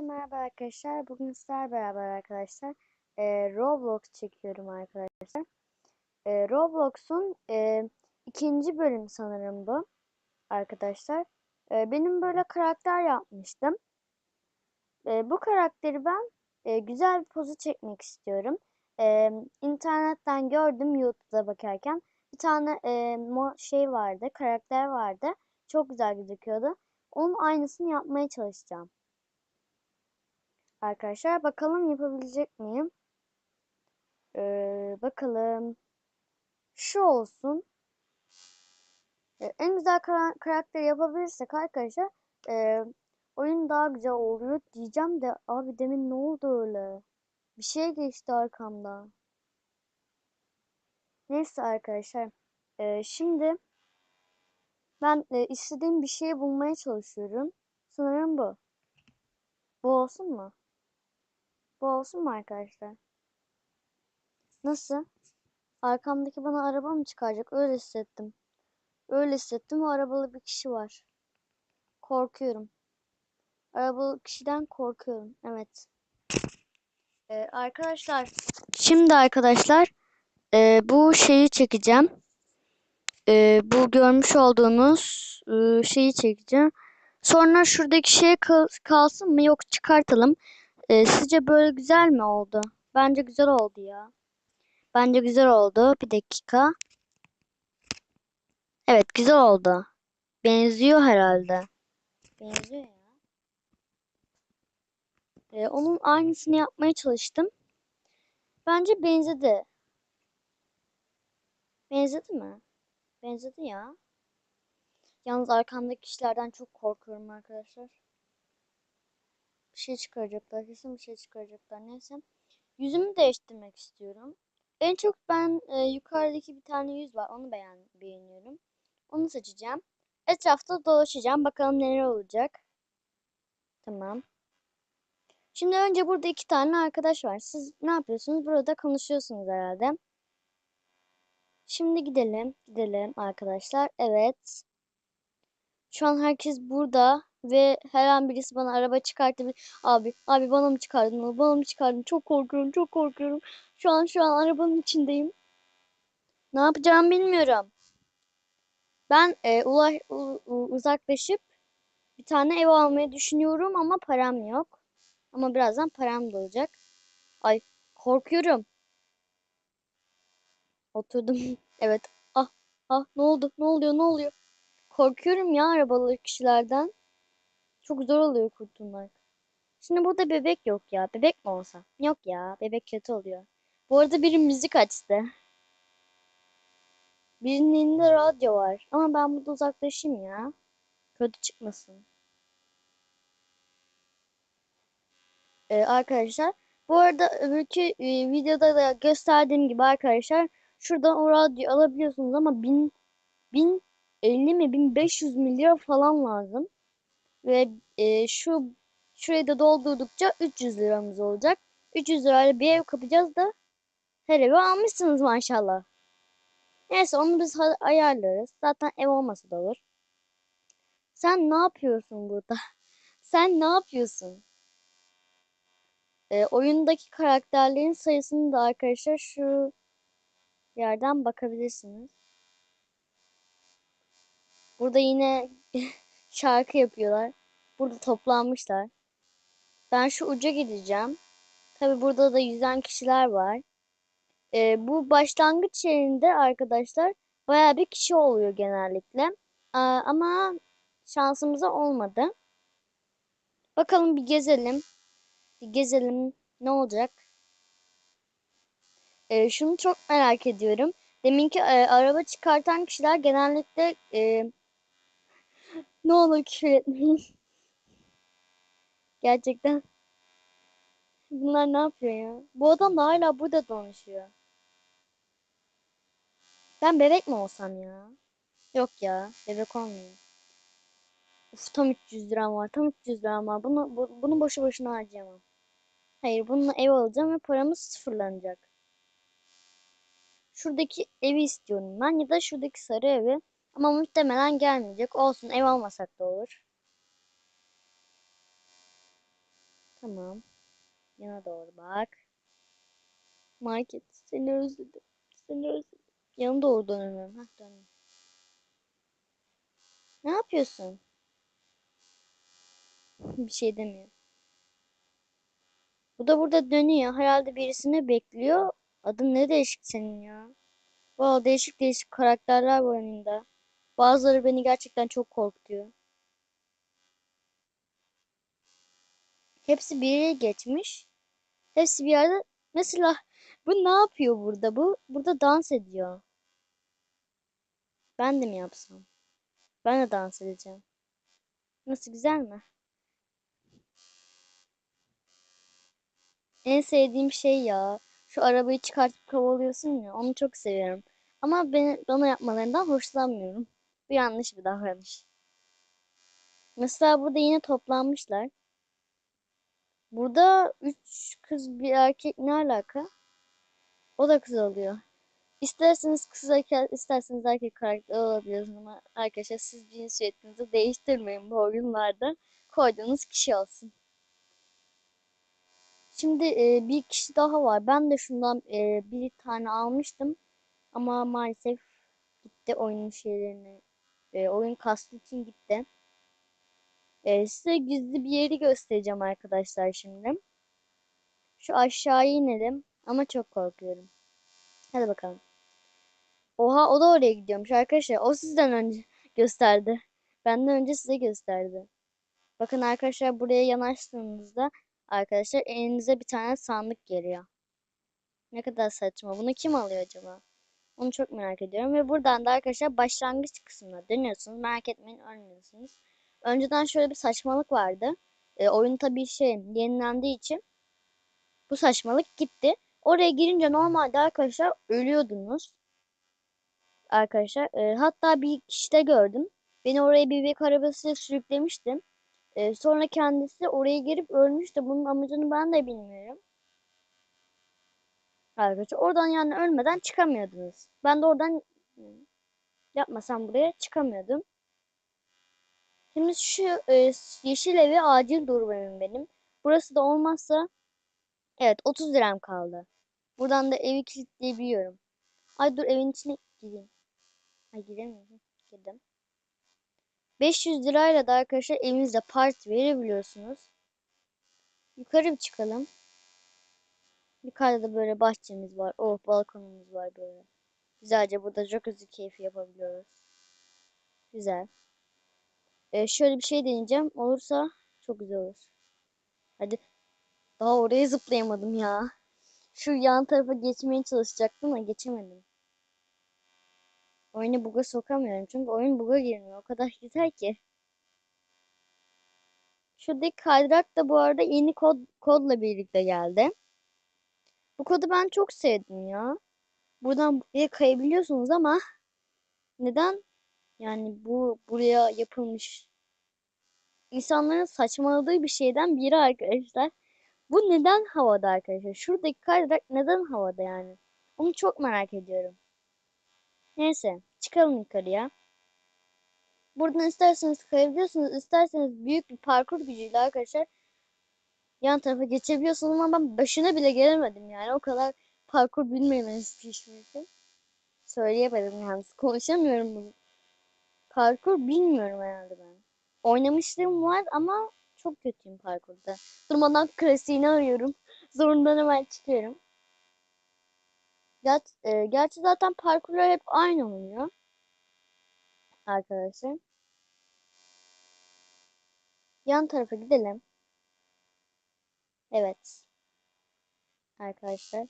Herkese merhaba arkadaşlar. Bugün sizlerle beraber arkadaşlar e, Roblox çekiyorum arkadaşlar. E, Roblox'un e, ikinci bölüm sanırım bu arkadaşlar. E, benim böyle karakter yapmıştım. E, bu karakteri ben e, güzel bir pozu çekmek istiyorum. E, internetten gördüm YouTube'da bakarken. Bir tane e, şey vardı, karakter vardı. Çok güzel gözüküyordu. Onun aynısını yapmaya çalışacağım. Arkadaşlar bakalım yapabilecek miyim? Ee, bakalım. Şu olsun. Ee, en güzel kar karakter yapabilirsek arkadaşlar e, oyun daha güzel oluyor diyeceğim de abi demin ne oldu öyle? Bir şey geçti arkamda. Neyse arkadaşlar. E, şimdi ben e, istediğim bir şeyi bulmaya çalışıyorum. Sanırım bu. Bu olsun mu? Bu olsun mu arkadaşlar? Nasıl? Arkamdaki bana araba mı çıkaracak? Öyle hissettim. Öyle hissettim ve arabalı bir kişi var. Korkuyorum. Arabalı kişiden korkuyorum. Evet. Ee, arkadaşlar. Şimdi arkadaşlar. E, bu şeyi çekeceğim. E, bu görmüş olduğunuz e, şeyi çekeceğim. Sonra şuradaki şey kal kalsın mı? Yok çıkartalım. Ee, sizce böyle güzel mi oldu? Bence güzel oldu ya. Bence güzel oldu. Bir dakika. Evet güzel oldu. Benziyor herhalde. Benziyor ya. Ee, onun aynısını yapmaya çalıştım. Bence benzedi. Benzedi mi? Benzedi ya. Yalnız arkamdaki kişilerden çok korkuyorum arkadaşlar bir şey çıkaracaklar. Kesin bir şey çıkaracaklar. Neyse. Yüzümü değiştirmek istiyorum. En çok ben e, yukarıdaki bir tane yüz var. Onu beğen beğeniyorum. Onu seçeceğim. Etrafta dolaşacağım. Bakalım neler olacak. Tamam. Şimdi önce burada iki tane arkadaş var. Siz ne yapıyorsunuz? Burada konuşuyorsunuz herhalde. Şimdi gidelim. Gidelim arkadaşlar. Evet. Şu an herkes burada. Ve her an birisi bana araba çıkartabilir. Abi, abi bana mı çıkardın? Bana mı çıkardın? Çok korkuyorum, çok korkuyorum. Şu an şu an arabanın içindeyim. Ne yapacağımı bilmiyorum. Ben e, ulaş, uzaklaşıp bir tane ev almayı düşünüyorum ama param yok. Ama birazdan param da olacak. Ay korkuyorum. Oturdum. evet. Ah ah ne oldu? Ne oluyor? Ne oluyor? Korkuyorum ya arabalı kişilerden. Çok zor oluyor kurtulmak. Şimdi burada bebek yok ya. Bebek mi olsa? Yok ya. Bebek kötü oluyor. Bu arada biri müzik açtı. Birinin elinde radyo var. Ama ben burada uzaklaşayım ya. Kötü çıkmasın. Ee, arkadaşlar. Bu arada öbürkü e, videoda da gösterdiğim gibi arkadaşlar. Şuradan o radyo alabiliyorsunuz ama 1000 1050 mi 1500 milyar falan lazım. Ve e, şu şurayı da doldurdukça 300 liramız olacak. 300 lirayla bir ev kapacağız da her evi almışsınız maşallah. Neyse onu biz ayarlarız. Zaten ev olmasa da olur. Sen ne yapıyorsun burada? Sen ne yapıyorsun? E, oyundaki karakterlerin sayısını da arkadaşlar şu yerden bakabilirsiniz. Burada yine şarkı yapıyorlar. Burada toplanmışlar. Ben şu uca gideceğim. Tabi burada da yüzen kişiler var. Ee, bu başlangıç yerinde arkadaşlar baya bir kişi oluyor genellikle. Ee, ama şansımıza olmadı. Bakalım bir gezelim. Bir gezelim ne olacak. Ee, şunu çok merak ediyorum. Deminki e, araba çıkartan kişiler genellikle e, ne olur küfür etmeyin. Gerçekten. Bunlar ne yapıyor ya? Bu adam da hala burada konuşuyor. Ben bebek mi olsam ya? Yok ya. Bebek olmayayım. Uf tam 300 liram var. Tam 300 liram var. Bunu, bu, bunu boşu boşuna harcayamam. Hayır bununla ev alacağım ve paramız sıfırlanacak. Şuradaki evi istiyorum ben ya da şuradaki sarı evi. Ama muhtemelen gelmeyecek. Olsun ev almasak da olur. Tamam. Yana doğru bak. Market. Seni özledim. Seni özledim. Yana doğru dönüyorum. Hah döndüm. Ne yapıyorsun? Bir şey demiyor. Bu da burada dönüyor. Herhalde birisini bekliyor. Adın ne değişik senin ya? Wow, değişik değişik karakterler var oyunda. Bazıları beni gerçekten çok korkutuyor. Hepsi bir yere geçmiş. Hepsi bir yerde. Mesela bu ne yapıyor burada? Bu burada dans ediyor. Ben de mi yapsam? Ben de dans edeceğim. Nasıl güzel mi? En sevdiğim şey ya. Şu arabayı çıkartıp kovalıyorsun ya. Onu çok seviyorum. Ama beni, bana yapmalarından hoşlanmıyorum. Bu yanlış bir davranış. Mesela burada yine toplanmışlar. Burada üç kız bir erkek ne alaka? O da kız oluyor. İsterseniz kız erkek, isterseniz erkek karakter olabiliyorsunuz ama arkadaşlar siz cinsiyetinizi değiştirmeyin bu oyunlarda. Koyduğunuz kişi olsun. Şimdi e, bir kişi daha var. Ben de şundan e, bir tane almıştım. Ama maalesef gitti oyunun şeylerini. E, oyun kastı için gitti. E, size gizli bir yeri göstereceğim arkadaşlar şimdi. Şu aşağıya inelim. Ama çok korkuyorum. Hadi bakalım. Oha o da oraya gidiyormuş arkadaşlar. O sizden önce gösterdi. Benden önce size gösterdi. Bakın arkadaşlar buraya yanaştığınızda arkadaşlar elinize bir tane sandık geliyor. Ne kadar saçma. Bunu kim alıyor acaba? Onu çok merak ediyorum. Ve buradan da arkadaşlar başlangıç kısmına dönüyorsunuz. Merak etmeyin ölmüyorsunuz. Önceden şöyle bir saçmalık vardı. E, oyun tabii şey yenilendiği için bu saçmalık gitti. Oraya girince normalde arkadaşlar ölüyordunuz. Arkadaşlar e, hatta bir kişi de gördüm. Beni oraya bir bebek arabası sürüklemişti. E, sonra kendisi oraya girip ölmüştü. Bunun amacını ben de bilmiyorum. Arkadaşlar oradan yani ölmeden çıkamıyordunuz. Ben de oradan yapmasam buraya çıkamıyordum. Şimdi şu e, yeşil evi acil durmam benim. Burası da olmazsa evet 30 liram kaldı. Buradan da evi kilitleyebiliyorum. Ay dur evin içine gireyim. Ay giremiyorum. Girdim. 500 lirayla da arkadaşlar evinizde parti verebiliyorsunuz. Yukarı bir çıkalım. Yukarıda da böyle bahçemiz var. Oh balkonumuz var böyle. Güzelce burada jacuzzi keyfi yapabiliyoruz. Güzel. Ee, şöyle bir şey deneyeceğim. Olursa çok güzel olur. Hadi. Daha oraya zıplayamadım ya. Şu yan tarafa geçmeye çalışacaktım ama geçemedim. Oyunu buga sokamıyorum. Çünkü oyun buga girmiyor. O kadar güzel ki. Şuradaki kaydırak da bu arada yeni kod kodla birlikte geldi. Bu kodu ben çok sevdim ya. Buradan buraya kayabiliyorsunuz ama neden? Yani bu buraya yapılmış insanların saçmaladığı bir şeyden biri arkadaşlar. Bu neden havada arkadaşlar? Şuradaki kaydırak neden havada yani? Onu çok merak ediyorum. Neyse çıkalım yukarıya. Buradan isterseniz kayabiliyorsunuz. isterseniz büyük bir parkur gücüyle arkadaşlar yan tarafa geçebiliyorsunuz ama ben başına bile gelemedim yani. O kadar parkur bilmemeniz pişmişim. Söyleyemedim yani. Konuşamıyorum bunu. Parkur bilmiyorum herhalde ben. Oynamışlığım var ama çok kötüyüm parkurda. Durmadan klasiğini arıyorum. Zorundan hemen çıkıyorum. Ger e, gerçi zaten parkurlar hep aynı oluyor. Arkadaşlar. Yan tarafa gidelim. Evet. Arkadaşlar.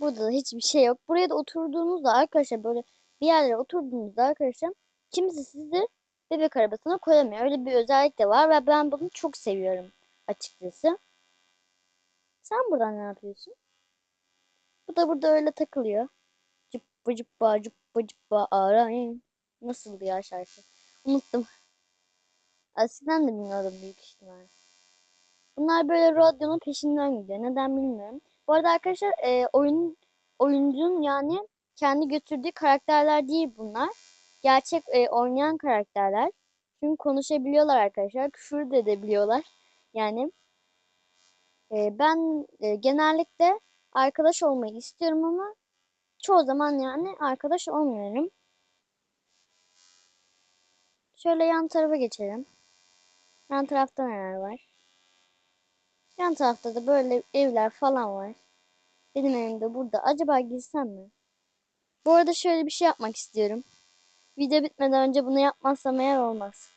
Burada da hiçbir şey yok. Buraya da oturduğunuzda arkadaşlar böyle bir yerlere oturduğunuzda arkadaşlar kimse sizi bebek arabasına koyamıyor. Öyle bir özellik de var ve ben bunu çok seviyorum açıkçası. Sen buradan ne yapıyorsun? Bu da burada öyle takılıyor. Cıppa cıppa cıppa cıppa arayın. Nasıldı ya şarkı? Unuttum. Eskiden de bilmiyordum büyük ihtimal. Bunlar böyle radyonun peşinden gidiyor. Neden bilmiyorum. Bu arada arkadaşlar e, oyun oyuncunun yani kendi götürdüğü karakterler değil bunlar. Gerçek e, oynayan karakterler. Çünkü konuşabiliyorlar arkadaşlar. Küfür de edebiliyorlar. Yani e, ben e, genellikle arkadaş olmayı istiyorum ama çoğu zaman yani arkadaş olmuyorum. Şöyle yan tarafa geçelim. Yan tarafta neler var? Yan tarafta da böyle evler falan var. Benim evim de burada. Acaba gitsem mi? Bu arada şöyle bir şey yapmak istiyorum. Video bitmeden önce bunu yapmazsam eğer olmaz.